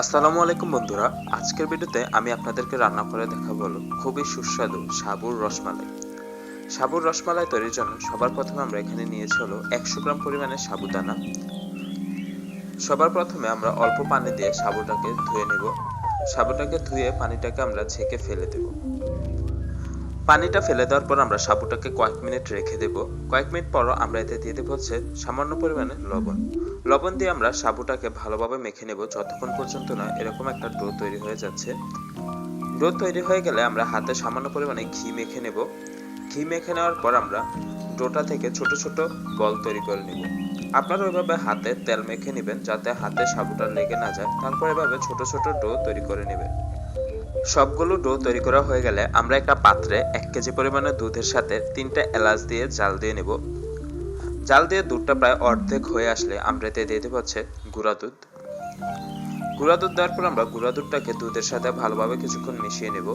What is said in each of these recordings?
আসসালামু আলাইকুম বন্ধুরা। আজকের ভিডিওতে আমি আপনাদেরকে রান্না করে দেখাবো খুবই সুস্বাদু সাবুর রসমালাই। সাবুর রসমালাই তৈরির জন্য সবার প্রথমে আমরা এখানে নিয়েছি হলো একশো গ্রাম পরিমাণে সাবুদানা সবার প্রথমে আমরা অল্প পানি দিয়ে সাবুটাকে ধুয়ে নেব। সাবুটাকে ধুয়ে পানিটাকে আমরা ছেঁকে ফেলে দেব। পানিটা ফেলে দেওয়ার পর আমরা সাবুটাকে কয়েক মিনিট রেখে দেব। কয়েক মিনিট পর আমরা এতে দিয়ে দেবো হচ্ছে সামান্য পরিমাণে লবণ। লবণ দিয়ে আমরা সাবুটাকে ভালোভাবে মেখে নেব। যতক্ষণ পর্যন্ত না এরকম একটা ডো তৈরি হয়ে যাচ্ছে। ডো তৈরি হয়ে গেলে আমরা হাতে সামান্য পরিমাণে ঘি মেখে নেব। ঘি মেখে নেওয়ার পর আমরা ডোটা থেকে ছোট ছোট বল তৈরি করে নেব। আপনারা ওইভাবে হাতে তেল মেখে নেবেন যাতে হাতে সাবুটা লেগে না যায়। তারপর এভাবে ছোট ছোট ডো তৈরি করে নেবেন। সবগুলো ডো তৈরি করা হয়ে গেলে আমরা একটা পাত্রে এক কেজি পরিমাণে দুধের সাথে তিনটা এলাচ দিয়ে জাল দিয়ে নেব। জাল দিয়ে দুধটা প্রায় অর্ধেক হয়ে আসলে আমরা এতে দিয়ে দেবো হচ্ছে গুঁড়া দুধ। গুঁড়া দুধ দেওয়ার পর আমরা গুঁড়া দুধটাকে দুধের সাথে ভালোভাবে কিছুক্ষণ মিশিয়ে নেব।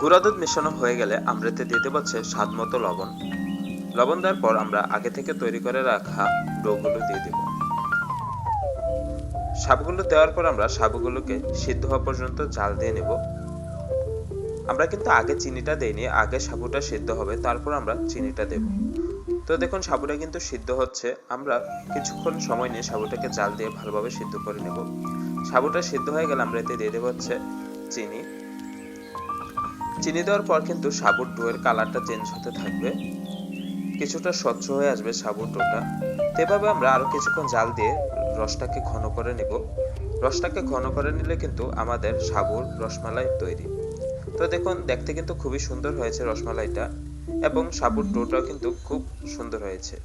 গুঁড়া দুধ মেশানো হয়ে গেলে আমরা এতে দেবো হচ্ছে স্বাদ মতো লবণ। লবণ দেওয়ার পর আমরা আগে থেকে তৈরি করে রাখা ডোগুলো দিয়ে দেব। সাবগুলো দেওয়ার পর আমরা সাবগুলোকে সিদ্ধ হওয়া পর্যন্ত জাল দিয়ে নেব। আমরা কিন্তু আগে চিনিটা দেইনি, আগে সাবুটা সিদ্ধ হবে, তারপর আমরা চিনিটা দেব। তো দেখুন সাবুটা কিন্তু সিদ্ধ হচ্ছে। আমরা কিছুক্ষণ সময় নিয়ে সাবুটাকে জাল দিয়ে ভালোভাবে সিদ্ধ করে নেব। সাবুটা সিদ্ধ হয়ে গেলে আমরা এতে দিয়ে দেবো হচ্ছে চিনি। চিনি দেওয়ার পর কিন্তু সাবুর ডোয়ের কালারটা চেঞ্জ হতে থাকবে। কিছুটা স্বচ্ছ হয়ে আসবে সাবুর ডোটা। এভাবে আমরা আরও কিছুক্ষণ জাল দিয়ে রসটাকে ঘন করে নেব। রসটাকে ঘন করে নিলে কিন্তু আমাদের সাবুর রসমালাই তৈরি। তো দেখুন, দেখতে কিন্তু খুবই সুন্দর হয়েছে রসমালাইটা এবং সাবুর ডোটাও কিন্তু খুব সুন্দর হয়েছে।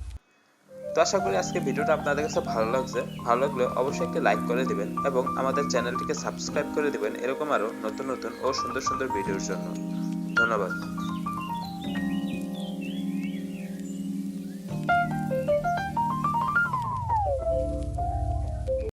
তো আশা করি আজকে ভিডিওটা আপনাদের কাছে ভালো লাগছে। ভালো লাগলে অবশ্যই একটি লাইক করে দিবেন এবং আমাদের চ্যানেলটিকে সাবস্ক্রাইব করে দিবেন, এরকম আরও নতুন নতুন ও সুন্দর সুন্দর ভিডিওর জন্য। ধন্যবাদ।